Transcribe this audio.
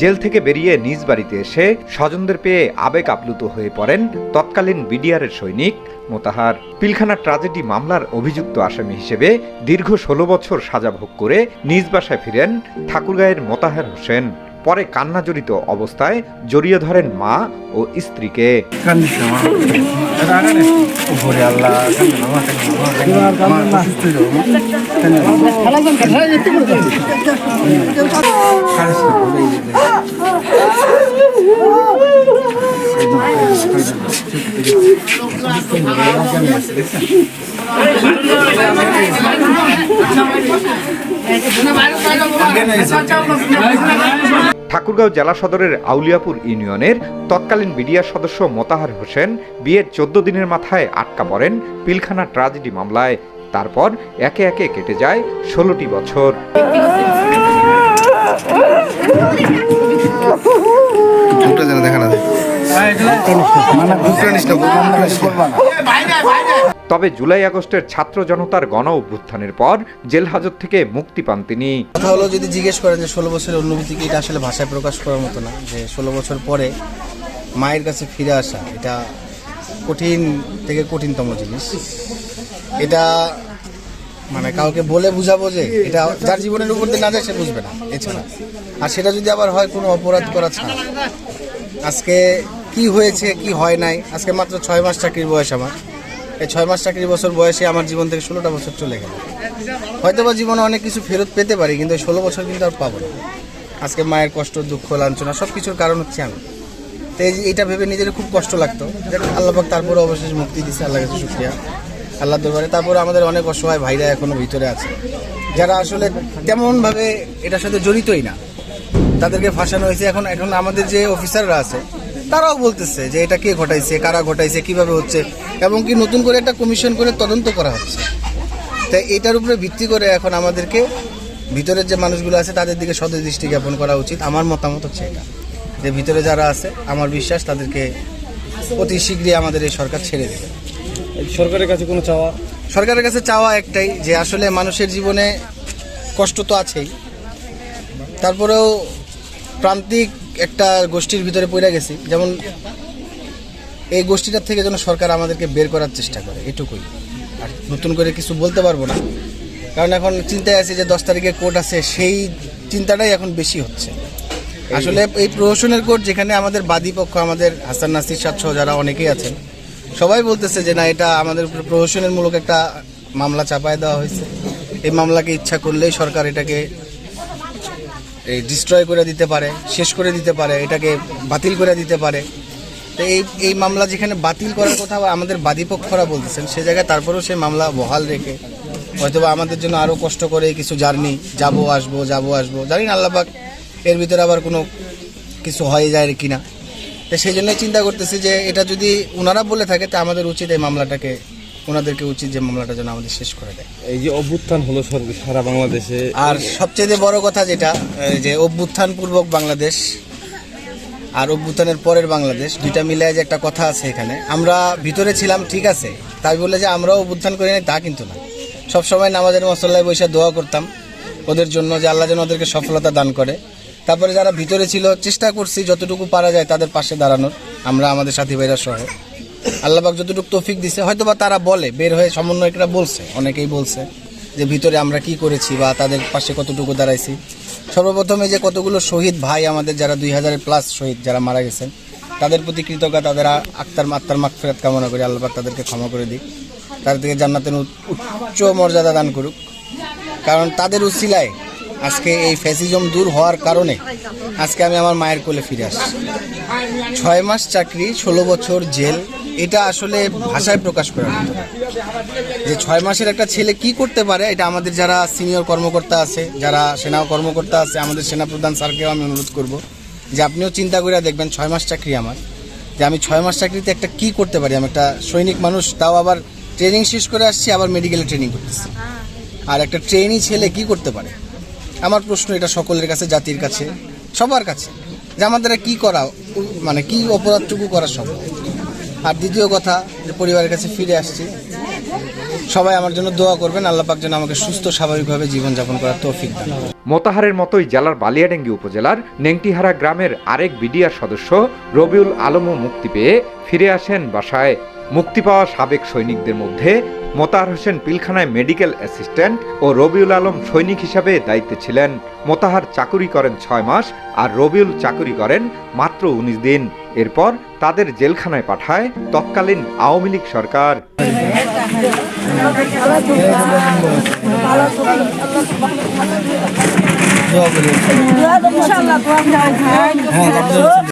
Jail থেকে বেরিয়ে নিজ বাড়িতে এসে স্বজনদের পেয়ে আবেগ আপ্লুত হয়ে পড়েন তৎকালীন বিডিআরের সৈনিক মোতাহার। পিলখানা ট্রাজেডি মামলার অভিযুক্ত আসামি হিসেবে দীর্ঘ ষোলো বছর সাজা ভোগ করে নিজ বাসায় ফিরেন ঠাকুরগাঁয়ের মোতাহার হোসেন। পরে কান্নাজড়িত অবস্থায় জড়িয়ে ধরেন মা ও স্ত্রীকে। ঠাকুরগাঁও জেলা সদরের আউলিয়াপুর ইউনিয়নের তৎকালীন বিডিআর সদস্য মোতাহার হোসেন বিয়ের চোদ্দ দিনের মাথায় আটকা পড়েন পিলখানা ট্রাজেডি মামলায়। তারপর একে একে কেটে যায় ষোলোটি বছর। দেখা না তবে জুলাই আগস্টের ছাত্র জনতার গণ অভ্যুত্থানের পর জেল হাজত থেকে মুক্তি পান তিনি। কথা হলো, যদি জিজ্ঞেস করেন যে ষোলো বছরের অনুভূতি কি, এটা আসলে ভাষায় প্রকাশ করার মতো না, যে ষোলো বছর পরে মায়ের কাছে ফিরে আসা, এটা কঠিন থেকে কঠিনতম জিনিস। এটা মানে কাউকে বলে বুঝাবো যে এটা যার জীবনের উপর দিয়ে না যায়, সে বুঝবে না, এছাড়া। আর সেটা যদি আবার হয় কোনো অপরাধ করা ছাড়া। আজকে কি হয়েছে, কি হয় নাই, আজকে মাত্র ছয় মাস চাকরির বয়স আমার। এই ছয় মাস চাকরি বছর বয়সে আমার জীবন থেকে ষোলোটা বছর চলে গেল। হয়তো বা জীবনে অনেক কিছু ফেরত পেতে পারি, কিন্তু ষোলো বছর কিন্তু আর পাবো না। আজকে মায়ের কষ্ট, দুঃখ, লাঞ্ছনা সব কিছুর কারণ হচ্ছে আমি। তো এই এটা ভেবে নিজের খুব কষ্ট লাগতো। আল্লাহবাক তারপরে অবশেষ মুক্তি দিচ্ছে আল্লাহ কাছে শুক্রিয়া। আল্লাহ দরবারে। তারপরে আমাদের অনেক অসহায় ভাইরা এখনও ভিতরে আছে। যারা আসলে তেমনভাবে এটার সাথে জড়িতই না। তাদেরকে ফাঁসানো হয়েছে। এখন এখন আমাদের যে অফিসাররা আছে তারাও বলতেছে যে এটা কে ঘটাইছে কারা ঘটাইছে কীভাবে হচ্ছে এবং কি নতুন করে একটা কমিশন করে তদন্ত করা হচ্ছে। তাই এটার উপরে ভিত্তি করে এখন আমাদেরকে ভিতরের যে মানুষগুলো আছে তাদের দিকে সদয় দৃষ্টি জ্ঞাপন করা উচিত। আমার মতামত হচ্ছে এটা যে ভিতরে যারা আছে আমার বিশ্বাস তাদেরকে অতি শীঘ্রই আমাদের এই সরকার ছেড়ে দেবে। সরকারের কাছে কোনো চাওয়া? সরকারের কাছে চাওয়া একটাই যে আসলে মানুষের জীবনে কষ্ট তো আছেই। তারপরেও প্রান্তিক একটা গোষ্ঠীর ভিতরে পড়ে গেছি। যেমন এই গোষ্ঠীটার থেকে যেন সরকার আমাদেরকে বের করার চেষ্টা করে এটুকুই। আর নতুন করে কিছু বলতে পারব না। কারণ এখন চিন্তায় আছে যে দশ তারিখে কোর্ট আছে সেই চিন্তাটাই এখন বেশি হচ্ছে। আসলে এই প্রহসনের কোর্ট যেখানে আমাদের বাদী পক্ষ আমাদের হাসান নাসির সাহ যারা অনেকেই আছেন সবাই বলতেছে যে না এটা আমাদের উপরে প্রহসনের মূলক একটা মামলা চাপায় দেওয়া হয়েছে। এই মামলাকে ইচ্ছা করলেই সরকার এটাকে ডিস্ট্রয় করে দিতে পারে, শেষ করে দিতে পারে, এটাকে বাতিল করে দিতে পারে। তো এই এই মামলা যেখানে বাতিল করার কথা আমাদের বাদীপক্ষরা বলতেছেন, সে জায়গায় তারপরেও সেই মামলা বহাল রেখে হয়তোবা আমাদের জন্য আরও কষ্ট করে কিছু জার্নি, যাব, আসব যাব, আসব। জানি না আল্লাহবাক এর ভিতরে আবার কোনো কিছু হয়ে যায় কি না তো সেই জন্যই চিন্তা করতেছি যে এটা যদি ওনারা বলে থাকে, তা আমাদের উচিত এই মামলাটাকে ওনাদেরকে উচিত যে মামলাটা যেন আমাদের শেষ করে দেয়। এই যে অভ্যুত্থান হলো সারা বাংলাদেশে। আর সবচেয়ে বড় কথা যেটা এই যে অভ্যুত্থান পূর্বক বাংলাদেশ আর অভ্যুত্থানের পরের বাংলাদেশ দুইটা মিলে যে একটা কথা আছে এখানে। আমরা ভিতরে ছিলাম ঠিক আছে। তাই বলে যে আমরাও অভ্যুত্থান করি নাই তা কিন্তু না। সবসময় নামাজের মশলায় বসে দোয়া করতাম ওদের জন্য যে আল্লাহ যেন ওদেরকে সফলতা দান করে। তারপরে যারা ভিতরে ছিল চেষ্টা করছি যতটুকু পারা যায় তাদের পাশে দাঁড়ানোর। আমরা আমাদের সাথী ভাইরা সহ। আল্লাহবাক যতটুকু তৌফিক দিছে হয়তো বা তারা বলে, বের হয়ে সমন্বয়করা বলছে, অনেকেই বলছে যে ভিতরে আমরা কি করেছি বা তাদের পাশে কতটুকু দাঁড়াইছি। সর্বপ্রথমে যে কতগুলো শহীদ ভাই আমাদের যারা দুই হাজারের প্লাস শহীদ যারা মারা গেছেন, তাদের প্রতি কৃতজ্ঞতা, তাদের আক্তার আত্মার আত্মার মাগফিরাত কামনা করি আল্লাহবাক তাদেরকে ক্ষমা করে দিক। তাদের থেকে জান্নাতের উচ্চ মর্যাদা দান করুক। কারণ তাদের উসিলায় আজকে এই ফ্যাসিজম দূর হওয়ার কারণে আজকে আমি আমার মায়ের কোলে ফিরে আসছি। ছয় মাস চাকরি, ষোলো বছর জেল। এটা আসলে ভাষায় প্রকাশ মতো যে ছয় মাসের একটা ছেলে কি করতে পারে, এটা আমাদের যারা সিনিয়র কর্মকর্তা আছে, যারা সেনা কর্মকর্তা আছে, আমাদের সেনাপ্রধান স্যারকেও আমি অনুরোধ করব যে আপনিও চিন্তা করে দেখবেন ছয় মাস চাকরি আমার। যে আমি ছয় মাস চাকরিতে একটা কি করতে পারি? আমি একটা সৈনিক মানুষ, তাও আবার ট্রেনিং শেষ করে আসছি, আবার মেডিকেলে ট্রেনিং করতেছি। আর একটা ট্রেনি ছেলে কি করতে পারে? আমার প্রশ্ন এটা সকলের কাছে, জাতির কাছে, সবার কাছে। যে আমাদের কি করা মানে কি অপরাধটুকু করা সম্ভব? আর দ্বিতীয় কথা, যে পরিবারের কাছে ফিরে আসছি, সবাই আমার জন্য দোয়া করবেন, আল্লাহ পাক যেন আমাকে সুস্থ, স্বাভাবিকভাবে জীবনযাপন করার তৌফিক দেন মোতাহারের মতোই জেলার বালিয়াডাঙ্গি উপজেলার নেংটিহারা গ্রামের আরেক বিডিআর সদস্য রবিউল আলমও মুক্তি পেয়ে ফিরে আসেন বাসায়। মুক্তি পাওয়া সাবেক সৈনিকদের মধ্যে মোতাহার হোসেন পিলখানায় মেডিকেল অ্যাসিস্ট্যান্ট ও রবিউল আলম সৈনিক হিসাবে দায়িত্বে ছিলেন। মোতাহার চাকুরি করেন ছয় মাস আর রবিউল চাকুরি করেন মাত্র উনিশ দিন। এরপর তাদের জেলখানায় পাঠায় তৎকালীন আওয়ামী লীগ সরকার।